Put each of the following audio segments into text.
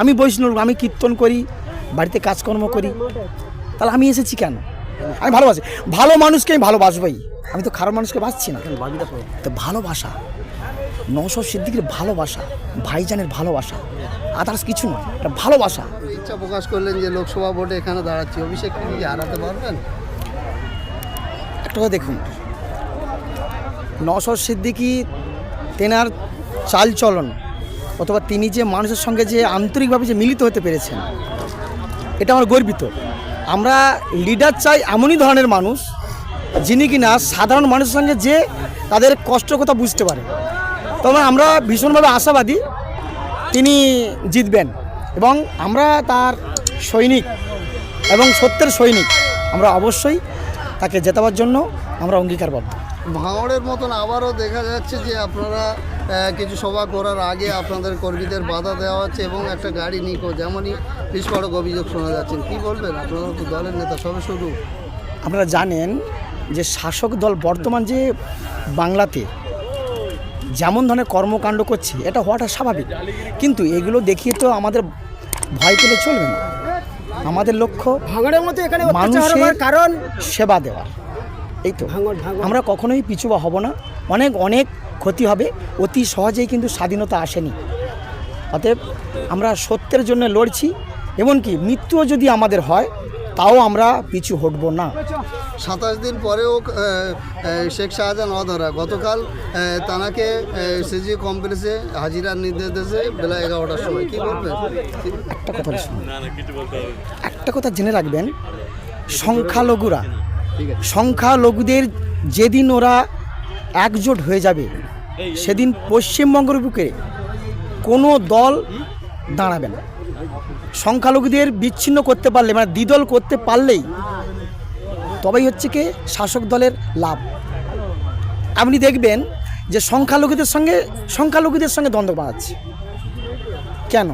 আমি বৈষ্ণব আমি কীর্তন করি বাড়িতে কাজকর্ম করি। তাহলে আমি এসেছি কেন? আমি ভালোবাসি। ভালো মানুষকে আমি ভালোবাসবই আমি তো খারাপ মানুষকে বাসছি না। তো ভালোবাসা নশো সিদ্দিকের ভালোবাসা ভাইজানের ভালোবাসা আদার্স কিছু না এটা ভালোবাসা। ইচ্ছা প্রকাশ করলেন যে লোকসভা ভোটে এখানে দাঁড়াচ্ছি। অভিষেক কি হারাতে পারবেন? একটা কথা দেখুন। নশো সিদ্দিকি তেনার চালচলন অথবা তিনি যে মানুষের সঙ্গে যে আন্তরিকভাবে যে মিলিত হতে পেরেছেন, এটা আমার গর্বিত। আমরা লিডার চাই এমনই ধরনের মানুষ, যিনি কিনা সাধারণ মানুষের সঙ্গে যে তাদের কষ্ট কথা বুঝতে পারে। তবে আমরা ভীষণভাবে আশাবাদী তিনি জিতবেন এবং আমরা তার সৈনিক এবং সত্যের সৈনিক। আমরা অবশ্যই তাকে জেতাবার জন্য আমরা অঙ্গীকারবদ্ধ। ভাঙড়ের মতন আবারও দেখা যাচ্ছে যে আপনারা কিছু সভা করার আগে আপনাদের কর্মীদের বাধা দেওয়া হচ্ছে এবং একটা গাড়ি নিকো যেমনই বিস্ফোরক অভিযোগ শোনা যাচ্ছে। কি বলবেন? আপনারা তো দলের নেতা সবে শুরু আপনারা জানেন যে শাসক দল বর্তমান যে বাংলাতে যেমন ধরনের কর্মকাণ্ড করছে এটা হওয়াটা স্বাভাবিক। কিন্তু এগুলো দেখিয়ে তো আমাদের ভয় পেলে চলবে না। আমাদের লক্ষ্য ভাঙড়ের মতো এখানে মানুষের কারণ? সেবা দেওয়া এই তো আমরা কখনোই পিছু বা হব না। অনেক অনেক ক্ষতি হবে অতি সহজেই কিন্তু স্বাধীনতা আসেনি। অতএব আমরা সত্যের জন্য লড়ছি এমনকি মৃত্যুও যদি আমাদের হয় তাও আমরা পিছু হটব না। সাতাশ দিন পরেও শেখ শাহজাহান অধরা। গতকাল তানাকে সিজি কমপ্লেক্সে হাজিরার নির্দেশ দিয়েছে বেলা এগারোটার সময়। কী বলবেন? একটা কথা একটা কথা জেনে রাখবেন সংখ্যালঘুরা সংখ্যালঘুদের যেদিন ওরা একজোট হয়ে যাবে। সেদিন পশ্চিমবঙ্গের বুকে কোনো দল দাঁড়াবে না। সংখ্যালঘুদের বিচ্ছিন্ন করতে পারলে মানে দ্বিদল করতে পারলেই তবেই হচ্ছে কি শাসক দলের লাভ। আপনি দেখবেন যে সংখ্যালঘুদের সঙ্গে সংখ্যালঘুদের সঙ্গে দ্বন্দ্ব বাড়াচ্ছে। কেন?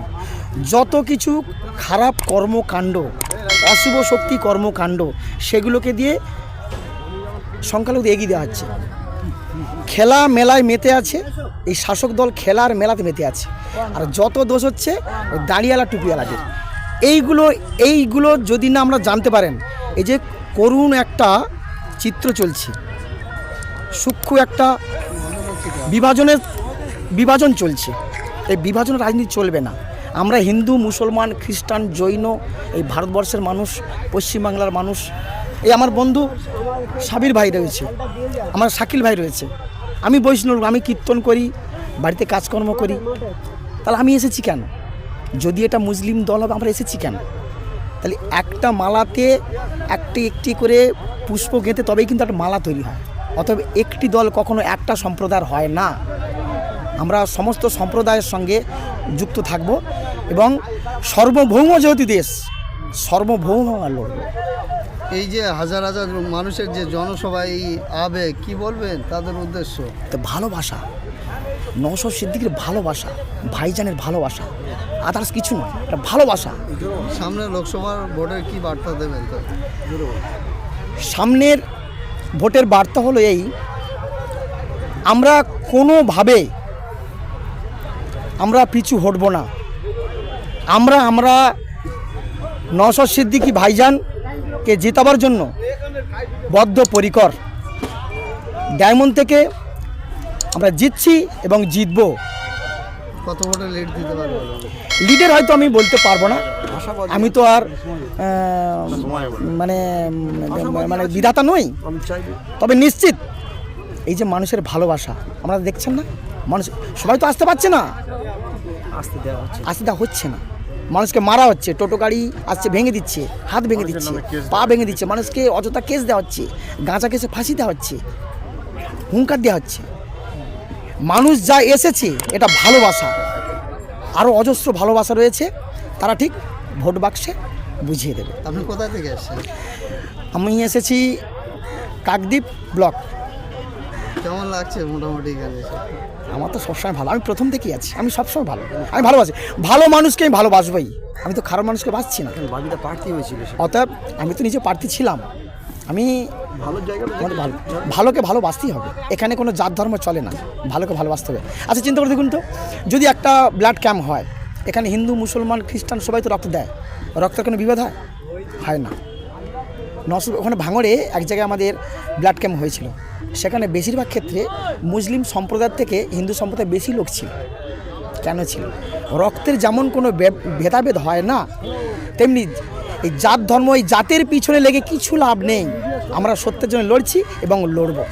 যত কিছু খারাপ কর্মকাণ্ড, অশুভ শক্তি কর্মকাণ্ড, সেগুলোকে দিয়ে সংখ্যালঘুদের এগিয়ে দেওয়া হচ্ছে। খেলা মেলায় মেতে আছে, এই শাসক দল খেলার মেলাতে মেতে আছে। আর যত দোষ হচ্ছে দাঁড়িয়ালা টুপিওয়ালাদের। এইগুলো এইগুলো যদি না আমরা জানতে পারেন, এই যে করুণ একটা চিত্র চলছে, সূক্ষ্ম একটা বিভাজনের, বিভাজন চলছে। এই বিভাজন রাজনীতি চলবে না। আমরা হিন্দু, মুসলমান, খ্রিস্টান, জৈন, এই ভারতবর্ষের মানুষ, পশ্চিমবাংলার মানুষ এই আমার বন্ধু সাবির ভাই রয়েছে, আমার শাকিল ভাই রয়েছে। আমি বৈষ্ণব, আমি কীর্তন করি, বাড়িতে কাজকর্ম করি। তাহলে আমি এসেছি কেন? যদি এটা মুসলিম দল হবে, আমরা এসেছি কেন? তাহলে একটা মালাতে একটি একটি করে পুষ্প গেঁথে তবেই কিন্তু একটা মালা তৈরি হয়। অতএব একটি দল কখনো একটা সম্প্রদায়ের হয় না। আমরা সমস্ত সম্প্রদায়ের সঙ্গে যুক্ত থাকব এবং সার্বভৌম যেহেতু দেশ, সর্বভৌম আমরা লড়ব এই যে হাজার হাজার মানুষের যে জনসভা এই আবেগ কি বলবেন তাদের উদ্দেশ্য? ভালোবাসা নশো সিদ্দিকের ভালোবাসা ভাইজানের ভালোবাসা আদার্স কিছু নয় এটা ভালোবাসা। সামনে লোকসভার ভোটের কি বার্তা দেবেন সামনের ভোটের বার্তা হলো এই আমরা কোনোভাবে আমরা পিছু হটব না। আমরা আমরা নশো সিদ্দিকি ভাইজানকে জেতাবার জন্য বদ্ধপরিকর। ডায়মন্ড থেকে আমরা জিতছি এবং জিতবো। কত ভোটে লিড দিতে পারবেন লিডার হয়তো আমি বলতে পারব না। আমি তো আর মানে মানে বিধাতা নই। তবে নিশ্চিত এই যে মানুষের ভালোবাসা আমরা দেখছেন না? মানুষ সবাই তো আসতে পারছে না। আসতে দেওয়া হচ্ছে। আসতে দেওয়া হচ্ছে না। মানুষকে মারা হচ্ছে টোটো গাড়ি আসছে ভেঙে দিচ্ছে হাত ভেঙে দিচ্ছে পা ভেঙে দিচ্ছে মানুষকে অযথা কেস দেওয়া হচ্ছে গাঁজা কেসে ফাঁসি দেওয়া হচ্ছে হুঙ্কার দেওয়া হচ্ছে। মানুষ যা এসেছে এটা ভালোবাসা। আরও অজস্র ভালোবাসা রয়েছে তারা ঠিক ভোট বাক্সে বুঝিয়ে দেবে। আপনি কোথা থেকে এসেছেন? আমি এসেছি কাকদ্বীপ ব্লক। কেমন লাগছে মোটামুটি এখানে? আমার তো সবসময় ভালো। আমি প্রথম থেকেই আছি। আমি সবসময় ভালো। আমি ভালোবাসি ভালো মানুষকে আমি ভালোবাসবই। আমি তো খারাপ মানুষকে বাঁচছি না। বাকিটা প্রার্থী হয়েছিল অতএব আমি তো নিজে প্রার্থী ছিলাম। আমি ভালো জায়গা ভালো ভালোকে ভালোবাসতেই হবে। এখানে কোনো জাত ধর্ম চলে না। ভালোকে ভালোবাসতে হবে। আচ্ছা চিন্তা করে দেখুন তো। যদি একটা ব্লাড ক্যাম্প হয় এখানে হিন্দু মুসলমান খ্রিস্টান সবাই তো রক্ত দেয়। রক্তের কোনো বিভেদ হয়? হয় না। নশ ওখানে ভাঙড়ে এক জায়গায় আমাদের ব্লাড ক্যাম্প হয়েছিল। সেখানে বেশিরভাগ ক্ষেত্রে মুসলিম সম্প্রদায়ের থেকে হিন্দু সম্প্রদায় বেশি লোক ছিল। কেন ছিল? রক্তের যেমন কোনো ভেদাভেদ হয় না, তেমনি এই জাত ধর্ম, এই জাতের পিছনে লেগে কিছু লাভ নেই। আমরা সত্যের জন্য লড়ছি এবং লড়বো।